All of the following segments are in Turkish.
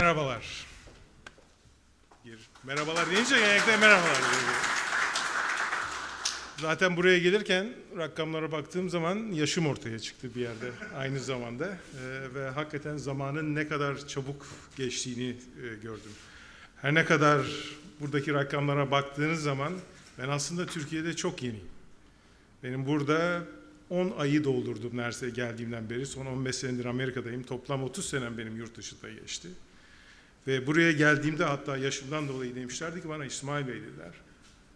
Merhabalar. Bir merhabalar deyince genellikle merhabalar. Zaten buraya gelirken rakamlara baktığım zaman yaşım ortaya çıktı bir yerde aynı zamanda Ee, ve hakikaten zamanın ne kadar çabuk geçtiğini e, gördüm. Her ne kadar buradaki rakamlara baktığınız zaman ben aslında Türkiye'de çok yeniyim. Benim burada 10 ayı doldurdum neredeyse geldiğimden beri. Son 15 senedir Amerika'dayım. Toplam 30 senem benim yurt dışında geçti. Ve buraya geldiğimde hatta yaşımdan dolayı demişlerdi ki bana İsmail Bey dediler.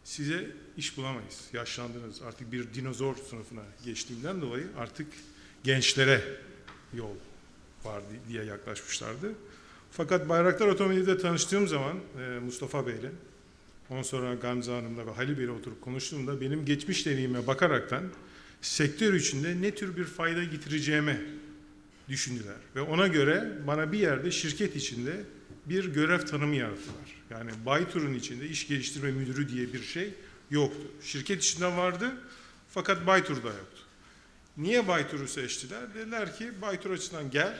Size iş bulamayız. Yaşlandınız. Artık bir dinozor sınıfına geçtiğimden dolayı artık gençlere yol var diye yaklaşmışlardı. Fakat Bayraktar Otomobil'de tanıştığım zaman e, Mustafa Bey'le, ondan sonra Gamze Hanım'la ve Halil Bey'le oturup konuştuğumda benim geçmiş deneyime bakaraktan sektör içinde ne tür bir fayda getireceğime düşündüler. Ve ona göre bana bir yerde şirket içinde bir görev tanımı yarattılar. Yani Baytur'un içinde iş geliştirme müdürü diye bir şey yoktu. Şirket içinde vardı fakat Baytur'da yoktu. Niye Baytur'u seçtiler? Dediler ki Baytur açısından gel,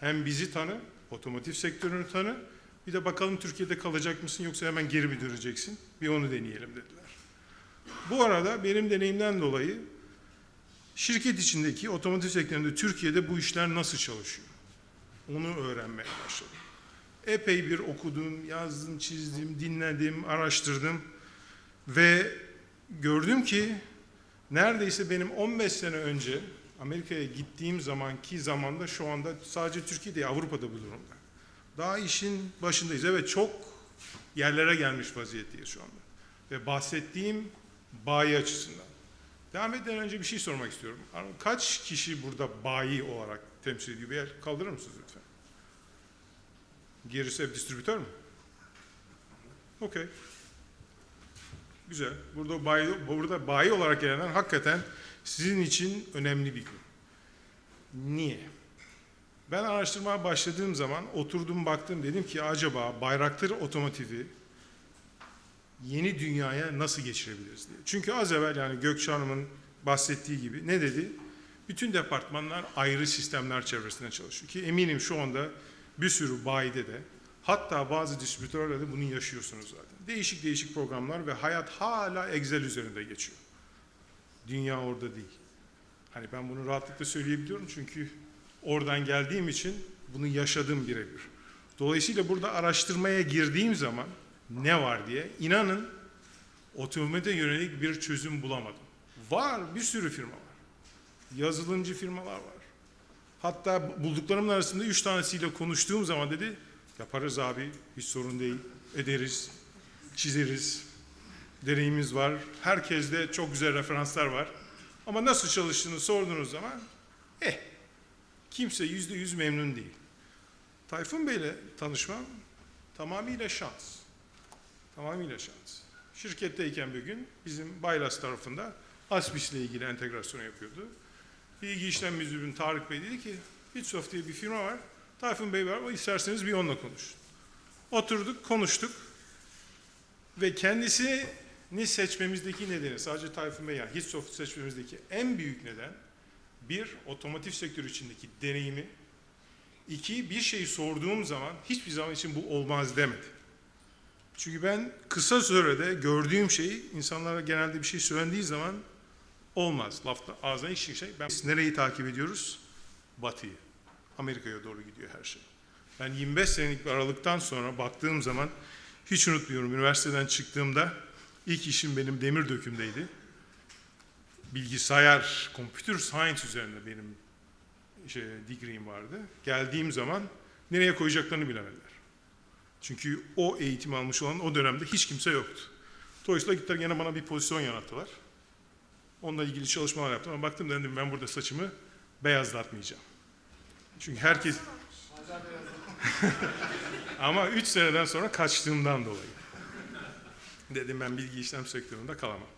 hem bizi tanı, otomotiv sektörünü tanı, bir de bakalım Türkiye'de kalacak mısın yoksa hemen geri mi döneceksin? Bir onu deneyelim dediler. Bu arada benim deneyimden dolayı şirket içindeki otomotiv sektöründe Türkiye'de bu işler nasıl çalışıyor? Onu öğrenmeye başladım. Epey bir okudum, yazdım, çizdim, dinledim, araştırdım ve gördüm ki neredeyse benim 15 sene önce Amerika'ya gittiğim zamanki zamanda şu anda sadece Türkiye değil Avrupa'da bu durumda. Daha işin başındayız. Evet çok yerlere gelmiş vaziyetteyiz şu anda. Ve bahsettiğim bayi açısından. Devam etmeden önce bir şey sormak istiyorum. Kaç kişi burada bayi olarak temsil ediyor? Bir yer kaldırır mısınız lütfen? Gerisi hep distribütör mü? Okey. Güzel. Burada bayi, burada bayi olarak gelenler hakikaten sizin için önemli bir gün. Niye? Ben araştırmaya başladığım zaman oturdum baktım dedim ki acaba Bayraktar Otomotiv'i yeni dünyaya nasıl geçirebiliriz diye. Çünkü az evvel yani Gökçe Hanım'ın bahsettiği gibi ne dedi? Bütün departmanlar ayrı sistemler çevresinde çalışıyor. Ki eminim şu anda bir sürü bayide de hatta bazı distribütörlerde de bunu yaşıyorsunuz zaten. Değişik değişik programlar ve hayat hala Excel üzerinde geçiyor. Dünya orada değil. Hani ben bunu rahatlıkla söyleyebiliyorum çünkü oradan geldiğim için bunu yaşadım birebir. Dolayısıyla burada araştırmaya girdiğim zaman ne var diye inanın otomobile yönelik bir çözüm bulamadım. Var bir sürü firma var. Yazılımcı firmalar var. Hatta bulduklarımın arasında üç tanesiyle konuştuğum zaman dedi yaparız abi hiç sorun değil ederiz çizeriz deneyimimiz var. Herkeste çok güzel referanslar var. Ama nasıl çalıştığını sorduğunuz zaman eh kimse yüzde yüz memnun değil. Tayfun Bey'le tanışmam tamamıyla şans. Tamamıyla şans. Şirketteyken bir gün bizim Baylas tarafında Asbis ile ilgili entegrasyon yapıyordu. Bilgi işlem müdürüm Tarık Bey dedi ki Bitsoft diye bir firma var. Tayfun Bey var ama isterseniz bir onunla konuşun. Oturduk, konuştuk. Ve kendisini seçmemizdeki nedeni sadece Tayfun Bey yani Hitsoft seçmemizdeki en büyük neden bir, otomotiv sektörü içindeki deneyimi. iki bir şeyi sorduğum zaman hiçbir zaman için bu olmaz demedi. Çünkü ben kısa sürede gördüğüm şeyi insanlara genelde bir şey söylendiği zaman olmaz. Lafta ağzına ilk şey. Ben biz nereyi takip ediyoruz? Batı'yı. Amerika'ya doğru gidiyor her şey. Ben 25 senelik bir aralıktan sonra baktığım zaman hiç unutmuyorum. Üniversiteden çıktığımda ilk işim benim demir dökümdeydi. Bilgisayar, computer science üzerine benim şey, degree'im vardı. Geldiğim zaman nereye koyacaklarını bilemediler. Çünkü o eğitim almış olan o dönemde hiç kimse yoktu. Dolayısıyla gittiler gene bana bir pozisyon yarattılar. Onunla ilgili çalışmalar yaptım ama baktım dedim ben burada saçımı beyazlatmayacağım. Çünkü herkes... ama üç seneden sonra kaçtığımdan dolayı. Dedim ben bilgi işlem sektöründe kalamam.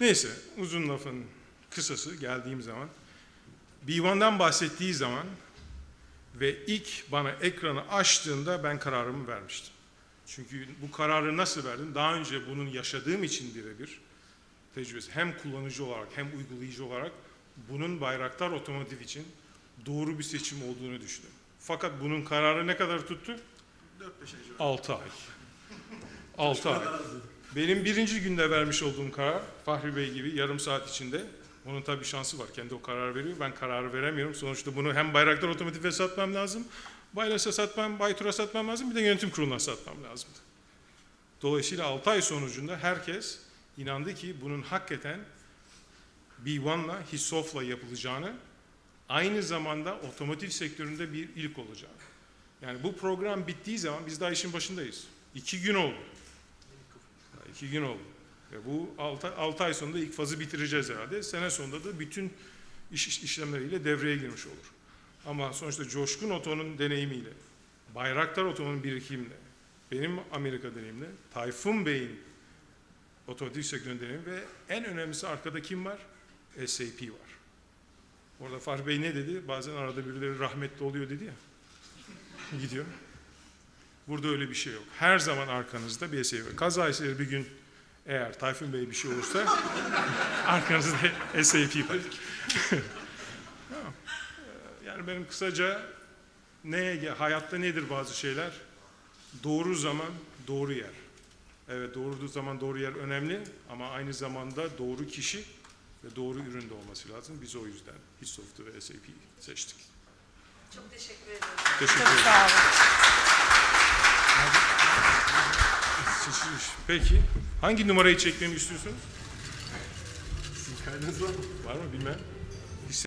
Neyse uzun lafın kısası geldiğim zaman B1'den bahsettiği zaman ve ilk bana ekranı açtığında ben kararımı vermiştim. Çünkü bu kararı nasıl verdim? Daha önce bunun yaşadığım için birebir tecrübesi hem kullanıcı olarak hem uygulayıcı olarak bunun Bayraktar Otomotiv için doğru bir seçim olduğunu düşündüm. Fakat bunun kararı ne kadar tuttu? 4-5 ay civarı. 6 ay. 6 ay. Benim birinci günde vermiş olduğum karar Fahri Bey gibi yarım saat içinde. Onun tabii şansı var. Kendi o karar veriyor. Ben kararı veremiyorum. Sonuçta bunu hem Bayraktar Otomotiv'e satmam lazım. Baylas'a satmam, Baytur'a satmam lazım. Bir de yönetim kuruluna satmam lazımdı. Dolayısıyla 6 ay sonucunda herkes inandı ki bunun hakikaten B1'la, Hissof'la yapılacağını, aynı zamanda otomotiv sektöründe bir ilk olacağını. Yani bu program bittiği zaman biz daha işin başındayız. İki gün oldu. İki gün oldu. Ve bu altı, altı ay sonunda ilk fazı bitireceğiz herhalde. Sene sonunda da bütün iş, iş- işlemleriyle devreye girmiş olur. Ama sonuçta Coşkun Oto'nun deneyimiyle, Bayraktar Oto'nun birikimle, benim Amerika deneyimle, Tayfun Bey'in otomotiv sektörünün deneyimi ve en önemlisi arkada kim var? SAP var. Orada Fahri Bey ne dedi? Bazen arada birileri rahmetli oluyor dedi ya. Gidiyor. Burada öyle bir şey yok. Her zaman arkanızda bir SAP var. Kaza eseri bir gün eğer Tayfun Bey bir şey olursa arkanızda SAP var. Ee, yani benim kısaca neye, hayatta nedir bazı şeyler? Doğru zaman, doğru yer. Evet doğru zaman doğru yer önemli ama aynı zamanda doğru kişi ve doğru üründe olması lazım. Biz o yüzden Hissoft'u ve SAP'yi seçtik. Çok teşekkür ederim. Teşekkür Çok ederim. sağ olun. Peki hangi numarayı çekmemi istiyorsunuz? Sizin kaydınız var mı? Var mı bilmem.